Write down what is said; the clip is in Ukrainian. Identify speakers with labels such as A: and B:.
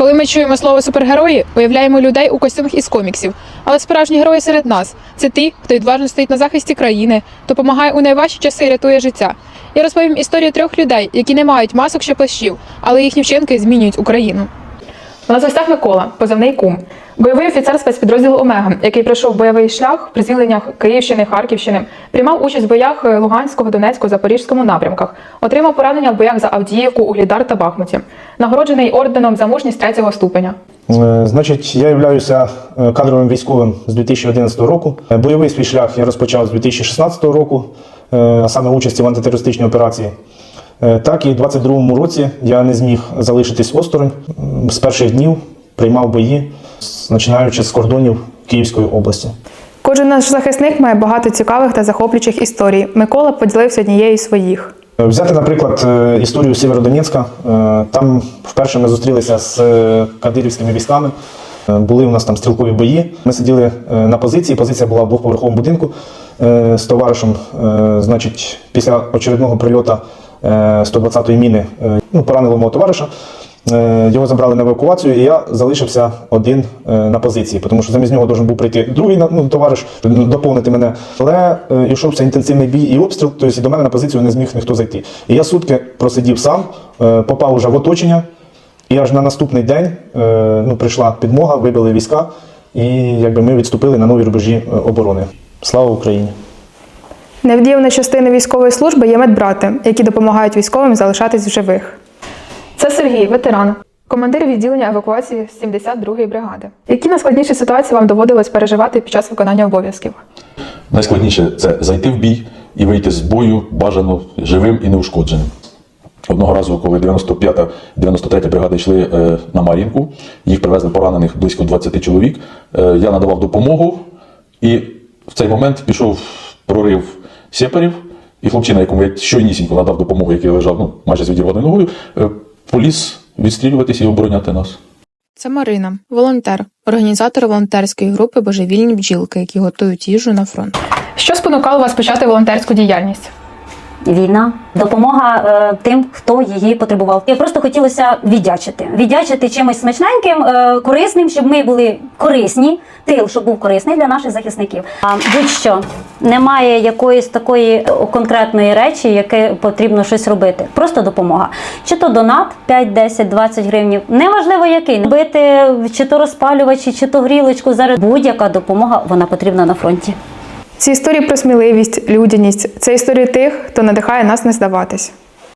A: Коли ми чуємо слово супергерої, уявляємо людей у костюмах із коміксів. Але справжні герої серед нас це ті, хто відважно стоїть на захисті країни, допомагає у найважчі часи і рятує життя. Я розповім історію трьох людей, які не мають масок чи плащів, але їхні вчинки змінюють Україну. У нас в гостях Микола, позивний кум, бойовий офіцер спецпідрозділу Омега, який пройшов бойовий шлях при звільненнях Київщини, Харківщини, приймав участь в боях е, Луганського, Донецького, Запорізькому напрямках, отримав поранення в боях за Авдіївку, Углідар та Бахмуті, нагороджений орденом за мужність третього ступеня.
B: Е, Значить, я являюся е, кадровим військовим з 2011 року. Бойовий свій шлях я розпочав з 2016 року, а саме участі в антитерористичній операції. Е, Так і в 2022 році я не зміг залишитись осторонь. З перших днів приймав бої, починаючи з кордонів Київської області.
A: Кожен наш захисник має багато цікавих та захоплюючих історій. Микола поділився однією з своїх.
B: Е, Взяти, наприклад, е, історію Сєвєродонецька. Там вперше ми зустрілися з кадирівськими військами. Були у нас там стрілкові бої. Ми сиділи на позиції. Позиція була в двохповерховому будинку з товаришем. Значить, після очередного прильоту 120-ї міни е, ну, поранило мого товариша. Е, Його забрали на евакуацію, і я залишився один е, на позиції, тому що замість нього должен був прийти другий ну, товариш, доповнити мене. Але е, йшовся інтенсивний бій і обстріл, тобто до мене на позицію не зміг ніхто зайти. І я сутки просидів сам, е, попав уже в оточення, і аж на наступний день е, ну, прийшла підмога, вибили війська, і якби ми відступили на нові рубежі е, оборони. Слава Україні!
A: Невдіяна частина військової служби є медбрати, які допомагають військовим залишатись в живих. Це Сергій, ветеран, командир відділення евакуації 72-ї бригади. Які найскладніші ситуації вам доводилось переживати під час виконання обов'язків?
C: Найскладніше це зайти в бій і вийти з бою бажано живим і неушкодженим. Одного разу, коли 95-та 93-та бригада йшли е, на Мар'їнку, їх привезли поранених близько 20 чоловік. Е, я надавав допомогу, і в цей момент пішов прорив сепарів, і хлопчина, якому я щойнісінько надав допомогу, який лежав ну, майже з відірваною ногою, е, поліз відстрілюватися і обороняти нас.
A: Це Марина, волонтер, організатор волонтерської групи Божевільні бджілки, які готують їжу на фронт. Що спонукало вас почати волонтерську діяльність?
D: Війна, допомога е, тим, хто її потребував. І просто хотілося віддячити. Віддячити чимось смачненьким, е, корисним, щоб ми були корисні, тил, щоб був корисний для наших захисників. А будь-що немає якоїсь такої е, конкретної речі, яке потрібно щось робити. Просто допомога. Чи то донат 5, 10, 20 гривнів. Неважливо який. Бити чи то розпалювачі, чи то грілочку. Зараз будь-яка допомога вона потрібна на фронті.
A: Ці історії про сміливість, людяність це історії тих, хто надихає нас не здаватись.